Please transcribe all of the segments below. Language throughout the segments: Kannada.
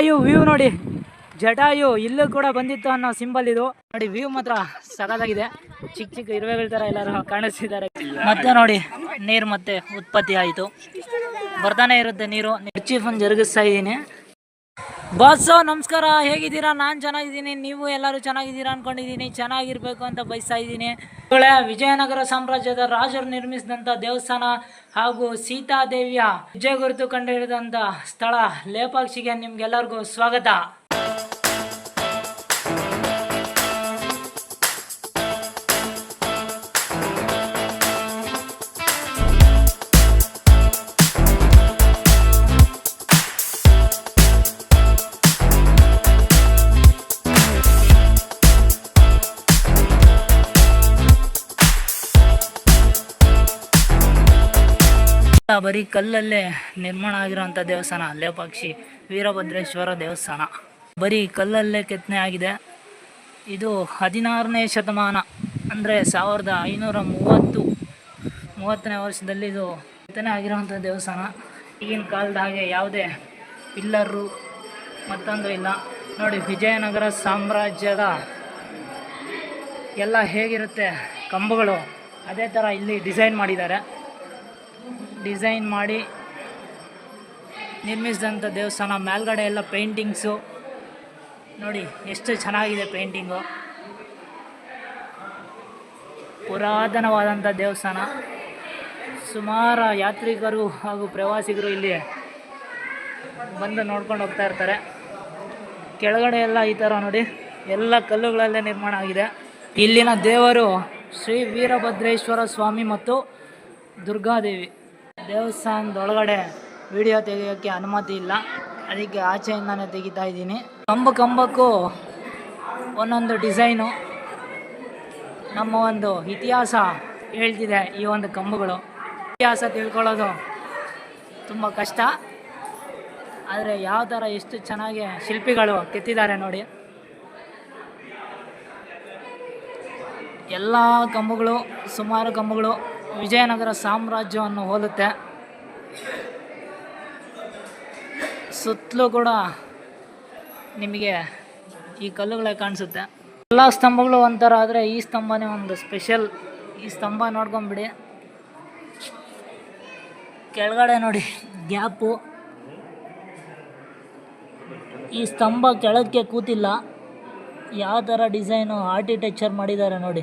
ಜಟಾಯು ವ್ಯೂ ನೋಡಿ. ಜಟಾಯು ಇಲ್ಲೂ ಕೂಡ ಬಂದಿತ್ತು ಅನ್ನೋ ಸಿಂಬಲ್ ಇದು. ನೋಡಿ, ವ್ಯೂ ಮಾತ್ರ ಸಗದಾಗಿದೆ ಚಿಕ್ಕ ಚಿಕ್ಕ ಇರುವೆಗಳ ತರ ಎಲ್ಲರೂ ಕಾಣಿಸ್ತಿದ್ದಾರೆ. ಮತ್ತೆ ನೋಡಿ, ನೀರು ಮತ್ತೆ ಉತ್ಪತ್ತಿ ಆಯಿತು. ಬರ್ತಾನೆ ಇರುತ್ತೆ ನೀರು. ನಿರ್ಚೀಫನ್ ಜರುಗಿಸ್ತಾ ಇದ್ದೀನಿ. ಬಾಸು, ನಮಸ್ಕಾರ. ಹೇಗಿದ್ದೀರಾ? ನಾನು ಚೆನ್ನಾಗಿದ್ದೀನಿ. ನೀವು ಎಲ್ಲರೂ ಚೆನ್ನಾಗಿದ್ದೀರಾ ಅನ್ಕೊಂಡಿದ್ದೀನಿ. ಚೆನ್ನಾಗಿರ್ಬೇಕು ಅಂತ ಬಯಸ್ತಾ ಇದ್ದೀನಿ. ವಿಜಯನಗರ ಸಾಮ್ರಾಜ್ಯದ ರಾಜರು ನಿರ್ಮಿಸಿದಂಥ ದೇವಸ್ಥಾನ ಹಾಗೂ ಸೀತಾದೇವಿಯ ವಿಜಯ ಗುರುತು ಕಂಡುಹಿಡಿದಂಥ ಸ್ಥಳ ಲೇಪಾಕ್ಷಿಗೆ ನಿಮ್ಗೆಲ್ಲರಿಗೂ ಸ್ವಾಗತ. ಬರೀ ಕಲ್ಲಲ್ಲೇ ನಿರ್ಮಾಣ ಆಗಿರೋಂಥ ದೇವಸ್ಥಾನ ಲೇಪಾಕ್ಷಿ ವೀರಭದ್ರೇಶ್ವರ ದೇವಸ್ಥಾನ. ಬರೀ ಕಲ್ಲಲ್ಲೇ ಕೆತ್ತನೆ ಆಗಿದೆ. ಇದು ಹದಿನಾರನೇ ಶತಮಾನ, ಅಂದರೆ ಸಾವಿರದ ಐನೂರ ಮೂವತ್ತು, ಮೂವತ್ತನೇ ವರ್ಷದಲ್ಲಿ ಇದು ಕೆತ್ತನೆ ಆಗಿರುವಂಥ ದೇವಸ್ಥಾನ. ಈಗಿನ ಕಾಲದ ಹಾಗೆ ಯಾವುದೇ ಪಿಲ್ಲರು ಮತ್ತೊಂದು ಇಲ್ಲ. ನೋಡಿ, ವಿಜಯನಗರ ಸಾಮ್ರಾಜ್ಯದ ಎಲ್ಲ ಹೇಗಿರುತ್ತೆ ಕಂಬಗಳು, ಅದೇ ಥರ ಇಲ್ಲಿ ಡಿಸೈನ್ ಮಾಡಿದ್ದಾರೆ. ಡಿಸೈನ್ ಮಾಡಿ ನಿರ್ಮಿಸಿದಂಥ ದೇವಸ್ಥಾನ, ಮೇಲ್ಗಡೆ ಎಲ್ಲ ಪೇಂಟಿಂಗ್ಸು. ನೋಡಿ, ಎಷ್ಟು ಚೆನ್ನಾಗಿದೆ ಪೇಂಟಿಂಗು. ಪುರಾತನವಾದಂಥ ದೇವಸ್ಥಾನ. ಸುಮಾರು ಯಾತ್ರಿಕರು ಹಾಗೂ ಪ್ರವಾಸಿಗರು ಇಲ್ಲಿ ಬಂದು ನೋಡ್ಕೊಂಡು ಹೋಗ್ತಾ ಇರ್ತಾರೆ. ಕೆಳಗಡೆ ಎಲ್ಲ ಈ ಥರ ನೋಡಿ, ಎಲ್ಲ ಕಲ್ಲುಗಳಲ್ಲೇ ನಿರ್ಮಾಣ ಆಗಿದೆ. ಇಲ್ಲಿನ ದೇವರು ಶ್ರೀ ವೀರಭದ್ರೇಶ್ವರ ಸ್ವಾಮಿ ಮತ್ತು ದುರ್ಗಾದೇವಿ. ದೇವಸ್ಥಾನದೊಳಗಡೆ ವಿಡಿಯೋ ತೆಗೆಯೋಕ್ಕೆ ಅನುಮತಿ ಇಲ್ಲ. ಅದಕ್ಕೆ ಆಚೆಯಿಂದಾನೇ ತೆಗಿತಾ ಇದ್ದೀನಿ. ಕಂಬ ಕಂಬಕ್ಕೂ ಒಂದೊಂದು ಡಿಸೈನು ನಮ್ಮ ಒಂದು ಇತಿಹಾಸ ಹೇಳ್ತಿದೆ ಈ ಒಂದು ಕಂಬಗಳು. ಇತಿಹಾಸ ತಿಳ್ಕೊಳ್ಳೋದು ತುಂಬ ಕಷ್ಟ. ಆದರೆ ಯಾವ ಥರ ಎಷ್ಟು ಚೆನ್ನಾಗಿ ಶಿಲ್ಪಿಗಳು ಕೆತ್ತಿದ್ದಾರೆ ನೋಡಿ. ಎಲ್ಲ ಕಂಬಗಳು, ಸುಮಾರು ಕಂಬಗಳು ವಿಜಯನಗರ ಸಾಮ್ರಾಜ್ಯವನ್ನು ಹೋಲುತ್ತೆ. ಸುತ್ತಲೂ ಕೂಡ ನಿಮಗೆ ಈ ಕಲ್ಲುಗಳೇ ಕಾಣಿಸುತ್ತೆ. ಎಲ್ಲ ಸ್ತಂಭಗಳು ಒಂಥರ ಆದರೆ ಈ ಸ್ತಂಭನೇ ಒಂದು ಸ್ಪೆಷಲ್. ಈ ಸ್ತಂಭ ನೋಡ್ಕೊಂಬಿಡಿ. ಕೆಳಗಡೆ ನೋಡಿ, ಗ್ಯಾಪು. ಈ ಸ್ತಂಭ ಕೆಳಕ್ಕೆ ಕೂತಿಲ್ಲ. ಯಾವ ಥರ ಡಿಸೈನು ಆರ್ಕಿಟೆಕ್ಚರ್ ಮಾಡಿದ್ದಾರೆ ನೋಡಿ.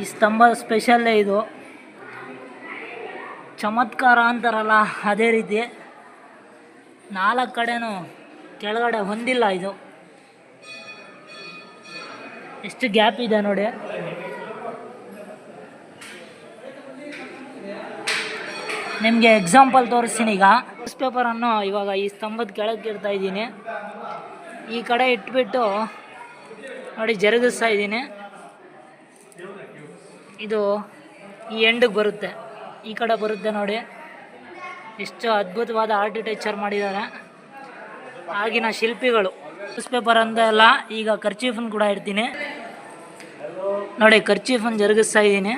ಈ ಸ್ತಂಭ ಸ್ಪೆಷಲ್ಲೇ ಇದು. ಚಮತ್ಕಾರ ಅಂತಾರಲ್ಲ, ಅದೇ ರೀತಿ. ನಾಲ್ಕು ಕಡೆನೂ ಕೆಳಗಡೆ ಹೊಂದಿಲ್ಲ ಇದು. ಎಷ್ಟು ಗ್ಯಾಪ್ ಇದೆ ನೋಡಿ. ನಿಮಗೆ ಎಕ್ಸಾಂಪಲ್ ತೋರಿಸ್ತೀನಿ ಈಗ. ನ್ಯೂಸ್ ಪೇಪರನ್ನು ಇವಾಗ ಈ ಸ್ತಂಭದ ಕೆಳಗೆ ಇಡ್ತಾ ಇದ್ದೀನಿ. ಈ ಕಡೆ ಇಟ್ಬಿಟ್ಟು ನೋಡಿ, ಜರುಗಿಸ್ತಾ ಇದ್ದೀನಿ. ಇದು ಈ ಎಂಡಿಗೆ ಬರುತ್ತೆ. ಈ ಕಡೆ ಬರುತ್ತೆ ನೋಡಿ. ಎಷ್ಟು ಅದ್ಭುತವಾದ ಆರ್ಕಿಟೆಕ್ಚರ್ ಮಾಡಿದ್ದಾರೆ. ಆಗಿನ ಶಿಲ್ಪಿಗಳು ನ್ಯೂಸ್ ಪೇಪರ್ ಅಂತ ಅಲ್ಲ ಈಗ ಖರ್ಚೀಫನ್ನು ಕೂಡ ಇಡ್ತೀನಿ. ನೋಡಿ ಖರ್ಚೀಫನ್ನು ಜರುಗಿಸ್ತಾ ಇದ್ದೀನಿ.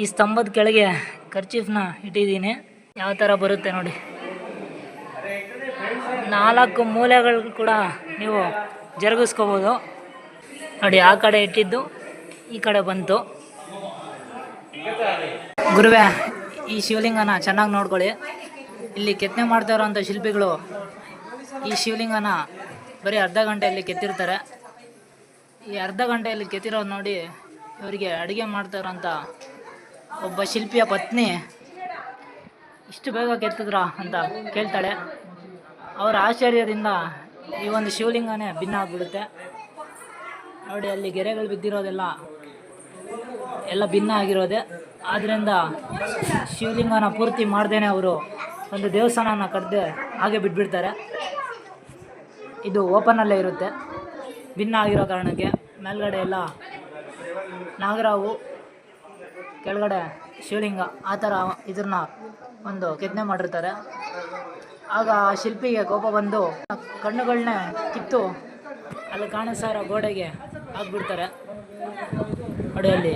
ಈ ಸ್ತಂಭದ ಕೆಳಗೆ ಖರ್ಚೀಫ್ನ ಇಟ್ಟಿದ್ದೀನಿ. ಯಾವ ಥರ ಬರುತ್ತೆ ನೋಡಿ. ನಾಲ್ಕು ಮೂಲೆಗಳು ಕೂಡ ನೀವು ಜರುಗಿಸ್ಕೋಬೋದು. ನೋಡಿ, ಆ ಕಡೆ ಇಟ್ಟಿದ್ದು. ಈ ಕಡೆ ಬಂತು. ಗುರುವೆ, ಈ ಶಿವಲಿಂಗನ ಚೆನ್ನಾಗಿ ನೋಡ್ಕೊಳ್ಳಿ. ಇಲ್ಲಿ ಕೆತ್ತನೆ ಮಾಡ್ತಾ ಇರೋವಂಥ ಶಿಲ್ಪಿಗಳು ಈ ಶಿವಲಿಂಗನ ಬರೀ ಅರ್ಧ ಗಂಟೆಯಲ್ಲಿ ಕೆತ್ತಿರ್ತಾರೆ. ಈ ಅರ್ಧ ಗಂಟೆಯಲ್ಲಿ ಕೆತ್ತಿರೋದು ನೋಡಿ ಇವರಿಗೆ ಅಡುಗೆ ಮಾಡ್ತಾ ಇರೋಂಥ ಒಬ್ಬ ಶಿಲ್ಪಿಯ ಪತ್ನಿ ಇಷ್ಟು ಬೇಗ ಕೆತ್ತಿದ್ರ ಅಂತ ಕೇಳ್ತಾಳೆ. ಅವರ ಆಶ್ಚರ್ಯದಿಂದ ಈ ಒಂದು ಶಿವಲಿಂಗನೇ ಭಿನ್ನ ಆಗಿಬಿಡುತ್ತೆ. ನೋಡಿ, ಅಲ್ಲಿ ಗೆರೆಗಳು ಬಿದ್ದಿರೋದೆಲ್ಲ ಎಲ್ಲ ಭಿನ್ನ ಆಗಿರೋದೆ. ಆದ್ದರಿಂದ ಶಿವಲಿಂಗನ ಪೂರ್ತಿ ಮಾಡ್ದೇನೆ ಅವರು. ಒಂದು ದೇವಸ್ಥಾನನ ಕಟ್ಟದೆ ಹಾಗೆ ಬಿಟ್ಬಿಡ್ತಾರೆ. ಇದು ಓಪನಲ್ಲೇ ಇರುತ್ತೆ. ಭಿನ್ನ ಆಗಿರೋ ಕಾರಣಕ್ಕೆ ಮೇಲ್ಗಡೆ ಎಲ್ಲ ನಾಗರಾವು, ಕೆಳಗಡೆ ಶಿವಲಿಂಗ ಆ ಥರ ಇದನ್ನ ಒಂದು ಕೆತ್ತನೆ ಮಾಡಿರ್ತಾರೆ. ಆಗ ಆ ಶಿಲ್ಪಿಗೆ ಕೋಪ ಬಂದು ಕಣ್ಣುಗಳನ್ನೇ ಕಿತ್ತು ಅಲ್ಲಿ ಕಾಣಿಸ್ತಾ ಗೋಡೆಗೆ ಹಾಕ್ಬಿಡ್ತಾರೆ. ನೋಡಿ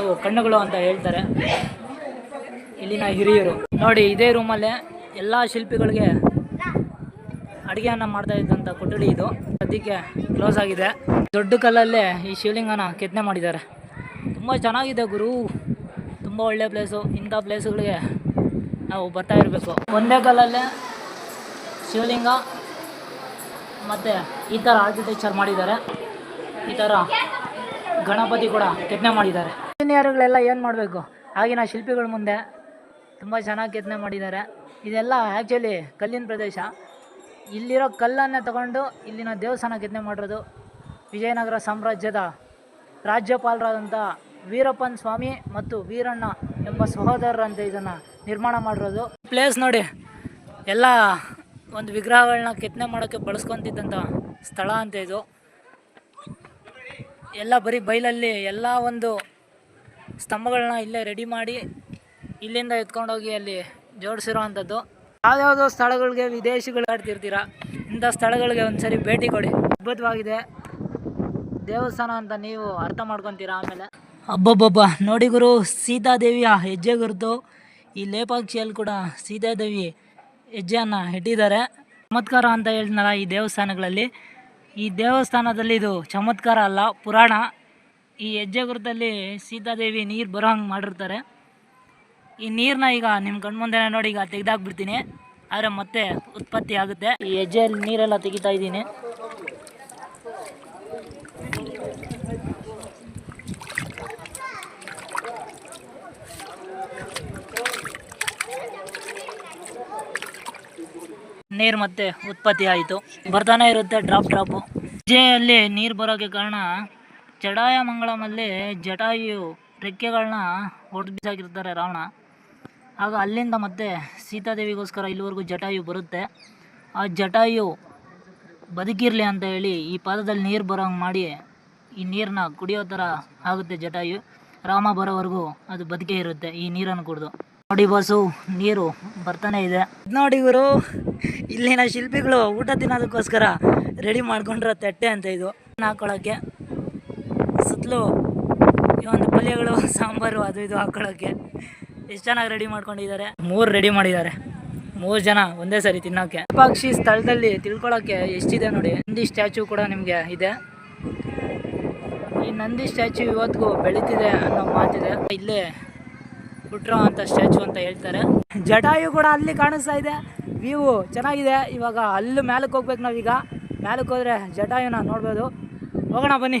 ಅವು ಕಣ್ಣುಗಳು ಅಂತ ಹೇಳ್ತಾರೆ. ಇಲ್ಲಿನ ಹಿರಿಯರು. ನೋಡಿ, ಇದೇ ರೂಮಲ್ಲೇ ಎಲ್ಲ ಶಿಲ್ಪಿಗಳಿಗೆ ಅಡುಗೆಯನ್ನು ಮಾಡ್ತಾ ಇದ್ದಂಥ ಕೊಠಡಿ ಇದು. ಸದ್ಯಕ್ಕೆ ಕ್ಲೋಸ್ ಆಗಿದೆ. ದೊಡ್ಡ ಕಲ್ಲಲ್ಲೇ ಈ ಶಿವಲಿಂಗನ ಕೆತ್ತನೆ ಮಾಡಿದ್ದಾರೆ. ತುಂಬ ಚೆನ್ನಾಗಿದೆ ಗುರು. ತುಂಬ ಒಳ್ಳೆ ಪ್ಲೇಸು ಇಂಥ ಪ್ಲೇಸ್ಗಳಿಗೆ ನಾವು ಬರ್ತಾ ಇರಬೇಕು. ಒಂದೇ ಕಲ್ಲಲ್ಲೇ ಶಿವಲಿಂಗ ಮತ್ತು ಈ ಥರ ಆರ್ಕಿಟೆಕ್ಚರ್ ಮಾಡಿದ್ದಾರೆ. ಈ ಥರ ಗಣಪತಿ ಕೂಡ ಕೆತ್ತನೆ ಮಾಡಿದ್ದಾರೆ. ಇಂಜಿನಿಯರ್ಗಳೆಲ್ಲ ಏನು ಮಾಡಬೇಕು? ಆಗಿನ ಶಿಲ್ಪಿಗಳ ಮುಂದೆ ತುಂಬ ಚೆನ್ನಾಗಿ ಕೆತ್ತನೆ ಮಾಡಿದ್ದಾರೆ. ಇದೆಲ್ಲ ಆ್ಯಕ್ಚುಲಿ ಕಲ್ಲಿನ ಪ್ರದೇಶ. ಇಲ್ಲಿರೋ ಕಲ್ಲನ್ನು ತಗೊಂಡು ಇಲ್ಲಿನ ದೇವಸ್ಥಾನ ಕೆತ್ತನೆ ಮಾಡಿರೋದು ವಿಜಯನಗರ ಸಾಮ್ರಾಜ್ಯದ ರಾಜ್ಯಪಾಲರಾದಂಥ ವೀರಪ್ಪನ್ ಸ್ವಾಮಿ ಮತ್ತು ವೀರಣ್ಣ ಎಂಬ ಸಹೋದರರಂತೆ ಇದನ್ನು ನಿರ್ಮಾಣ ಮಾಡಿರೋದು. ಪ್ಲೇಸ್ ನೋಡಿ, ಎಲ್ಲ ಒಂದು ವಿಗ್ರಹಗಳನ್ನ ಕೆತ್ತನೆ ಮಾಡೋಕ್ಕೆ ಬಳಸ್ಕೊತಿದ್ದಂಥ ಸ್ಥಳ ಅಂತ ಇದು. ಎಲ್ಲ ಬರೀ ಬೈಲಲ್ಲಿ ಎಲ್ಲ ಒಂದು ಸ್ತಂಭಗಳನ್ನ ಇಲ್ಲೇ ರೆಡಿ ಮಾಡಿ ಇಲ್ಲಿಂದ ಎತ್ಕೊಂಡೋಗಿ ಅಲ್ಲಿ ಜೋಡಿಸಿರೋ ಅಂಥದ್ದು ಸ್ಥಳಗಳಿಗೆ ವಿದೇಶಿಗಳು ಆಡ್ತಿರ್ತೀರ ಇಂಥ ಸ್ಥಳಗಳಿಗೆ ಒಂದ್ಸರಿ ಭೇಟಿ ಕೊಡಿ. ಅದ್ಭುತವಾಗಿದೆ. ದೇವಸ್ಥಾನ ಅಂತ ನೀವು ಅರ್ಥ ಮಾಡ್ಕೊತೀರಾ ಆಮೇಲೆ? ಅಬ್ಬಬ್ಬಬ್ಬ. ನೋಡಿ ಗುರು, ಸೀತಾದೇವಿಯ ಹೆಜ್ಜೆ ಗುರುತು ಈ ಲೇಪಾಕ್ಷಿಯಲ್ಲಿ ಕೂಡ ಸೀತಾದೇವಿ ಹೆಜ್ಜೆಯನ್ನು ಇಟ್ಟಿದ್ದಾರೆ. ಚಮತ್ಕಾರ ಅಂತ ಹೇಳಿದ್ನಲ್ಲ ಈ ದೇವಸ್ಥಾನಗಳಲ್ಲಿ. ಈ ದೇವಸ್ಥಾನದಲ್ಲಿ ಇದು ಚಮತ್ಕಾರ ಅಲ್ಲ, ಪುರಾಣ. ಈ ಹೆಜ್ಜೆ ಗುರುತಲ್ಲಿ ಸೀತಾದೇವಿ ನೀರು ಬರೋ ಹಂಗೆ ಮಾಡಿರ್ತಾರೆ. ಈ ನೀರನ್ನ ಈಗ ನಿಮ್ಮ ಕಣ್ಮುಂದೆ ನೋಡಿ ಈಗ ತೆಗೆದಾಕ್ಬಿಡ್ತೀನಿ. ಆದರೆ ಮತ್ತೆ ಉತ್ಪತ್ತಿ ಆಗುತ್ತೆ. ಈ ಹೆಜ್ಜೆಯಲ್ಲಿ ನೀರೆಲ್ಲ ತೆಗಿತಾ ಇದ್ದೀನಿ. ನೀರು ಮತ್ತೆ ಉತ್ಪತ್ತಿ ಆಯಿತು. ಬರ್ತಾನೆ ಇರುತ್ತೆ, ಡ್ರಾಪ್, ಡ್ರಾಪು. ಹೆಜ್ಜೆಯಲ್ಲಿ ನೀರು ಬರೋಕ್ಕೆ ಕಾರಣ ಜಡಾಯ ಮಂಗಳಮಲ್ಲಿ ಜಟಾಯು ರೆಕ್ಕೆಗಳನ್ನ ಹೊಡೆದಾಗಿರ್ತಾರೆ ರಾವಣ. ಆಗ ಅಲ್ಲಿಂದ ಮತ್ತೆ ಸೀತಾದೇವಿಗೋಸ್ಕರ ಇಲ್ಲಿವರೆಗೂ ಜಟಾಯು ಬರುತ್ತೆ. ಆ ಜಟಾಯು ಬದುಕಿರಲಿ ಅಂತ ಹೇಳಿ ಈ ಪಾದದಲ್ಲಿ ನೀರು ಬರೋಂಗೆ ಮಾಡಿ ಈ ನೀರನ್ನ ಕುಡಿಯೋ ಥರ ಆಗುತ್ತೆ ಜಟಾಯು. ರಾಮ ಬರೋವರೆಗೂ ಅದು ಬದುಕೇ ಇರುತ್ತೆ ಈ ನೀರನ್ನು ಕುಡಿದು. ನೋಡಿ ಬಸ್ಸು ನೀರು ಬರ್ತಾನೆ ಇದೆ. ನೋಡಿ ಇವರು ಇಲ್ಲಿನ ಶಿಲ್ಪಿಗಳು ಊಟ ತಿನ್ನೋದಕ್ಕೋಸ್ಕರ ರೆಡಿ ಮಾಡ್ಕೊಂಡಿರೋ ತಟ್ಟೆ ಅಂತ ಇದು. ಹಾಕೊಳ್ಳೋಕ್ಕೆ ಸುತ್ತಲೂ ಈ ಒಂದು ಪಲ್ಯಗಳು, ಸಾಂಬಾರು, ಅದು ಇದು ಹಾಕೊಳ್ಳೋಕ್ಕೆ ಎಷ್ಟು ಚೆನ್ನಾಗಿ ರೆಡಿ ಮಾಡ್ಕೊಂಡಿದ್ದಾರೆ? ಮೂರು ರೆಡಿ ಮಾಡಿದ್ದಾರೆ. ಮೂರು ಜನ ಒಂದೇ ಸರಿ ತಿನ್ನೋಕ್ಕೆ. ಪಕ್ಷಿ ಸ್ಥಳದಲ್ಲಿ ತಿಳ್ಕೊಳ್ಳೋಕ್ಕೆ ಎಷ್ಟಿದೆ ನೋಡಿ. ನಂದಿ ಸ್ಟ್ಯಾಚು ಕೂಡ ನಿಮಗೆ ಇದೆ. ಈ ನಂದಿ ಸ್ಟ್ಯಾಚು ಇವತ್ತಿಗೂ ಬೆಳೀತಿದೆ ಅನ್ನೋ ಮಾತಿದೆ. ಇಲ್ಲೇ ಹುಟ್ಟಿರೋ ಅಂತ ಸ್ಟ್ಯಾಚು ಅಂತ ಹೇಳ್ತಾರೆ. ಜಟಾಯು ಕೂಡ ಅಲ್ಲಿ ಕಾಣಿಸ್ತಾ ಇದೆ. ವ್ಯೂ ಚೆನ್ನಾಗಿದೆ. ಇವಾಗ ಅಲ್ಲಿ ಮ್ಯಾಲಕ್ಕೆ ಹೋಗ್ಬೇಕು ನಾವೀಗ. ಮ್ಯಾಲಕ್ಕೆ ಹೋದರೆ ಜಟಾಯುನ ನೋಡ್ಬೋದು. ಹೋಗೋಣ ಬನ್ನಿ.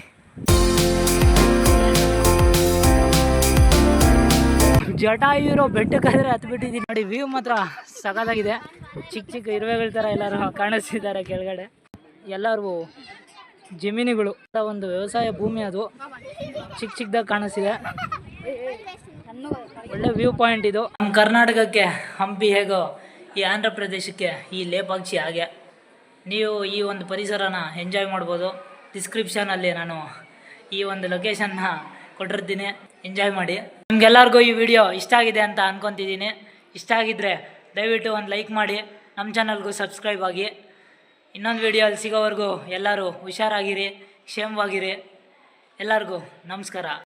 ಜಟಾಯು ಇರೋ ಬೆಟ್ಟಕ್ಕಾದ್ರೆ ಹತ್ತು ಬಿಟ್ಟಿದ್ದೀನಿ. ನೋಡಿ ವ್ಯೂ ಮಾತ್ರ ಸಖತ್ತಾಗಿದೆ. ಚಿಕ್ಕ ಚಿಕ್ಕ ಇರುವೆಗಳ ಥರ ಎಲ್ಲರೂ ಕಾಣಿಸ್ತಿದ್ದಾರೆ ಕೆಳಗಡೆ. ಎಲ್ಲರಿಗೂ ಜಮೀನುಗಳು. ಒಂದು ವ್ಯವಸಾಯ ಭೂಮಿ ಅದು. ಚಿಕ್ಕ ಚಿಕ್ಕದಾಗಿ ಕಾಣಿಸ್ತಿದೆ. ಒಳ್ಳೆ ವ್ಯೂ ಪಾಯಿಂಟ್ ಇದು. ನಮ್ಮ ಕರ್ನಾಟಕಕ್ಕೆ ಹಂಪಿ ಹೇಗೋ, ಈ ಆಂಧ್ರ ಪ್ರದೇಶಕ್ಕೆ ಈ ಲೇಪಾಕ್ಷಿ ಹಾಗೆ. ನೀವು ಈ ಒಂದು ಪರಿಸರನ ಎಂಜಾಯ್ ಮಾಡ್ಬೋದು. ಡಿಸ್ಕ್ರಿಪ್ಷನಲ್ಲಿ ನಾನು ಈ ಒಂದು ಲೊಕೇಶನ್ನ ಕೊಟ್ಟಿರ್ತೀನಿ. ಎಂಜಾಯ್ ಮಾಡಿ. ನಿಮ್ಗೆಲ್ಲರಿಗೂ ಈ ವಿಡಿಯೋ ಇಷ್ಟ ಆಗಿದೆ ಅಂತ ಅನ್ಕೊತಿದ್ದೀನಿ. ಇಷ್ಟ ಆಗಿದ್ದರೆ ದಯವಿಟ್ಟು ಒಂದು ಲೈಕ್ ಮಾಡಿ. ನಮ್ಮ ಚಾನಲ್ಗೂ ಸಬ್ಸ್ಕ್ರೈಬ್ ಆಗಿ. ಇನ್ನೊಂದು ವಿಡಿಯೋಲ್ಲಿ ಸಿಗೋವರೆಗೂ ಎಲ್ಲರೂ ಹುಷಾರಾಗಿರಿ, ಕ್ಷೇಮವಾಗಿರಿ. ಎಲ್ಲರಿಗೂ ನಮಸ್ಕಾರ.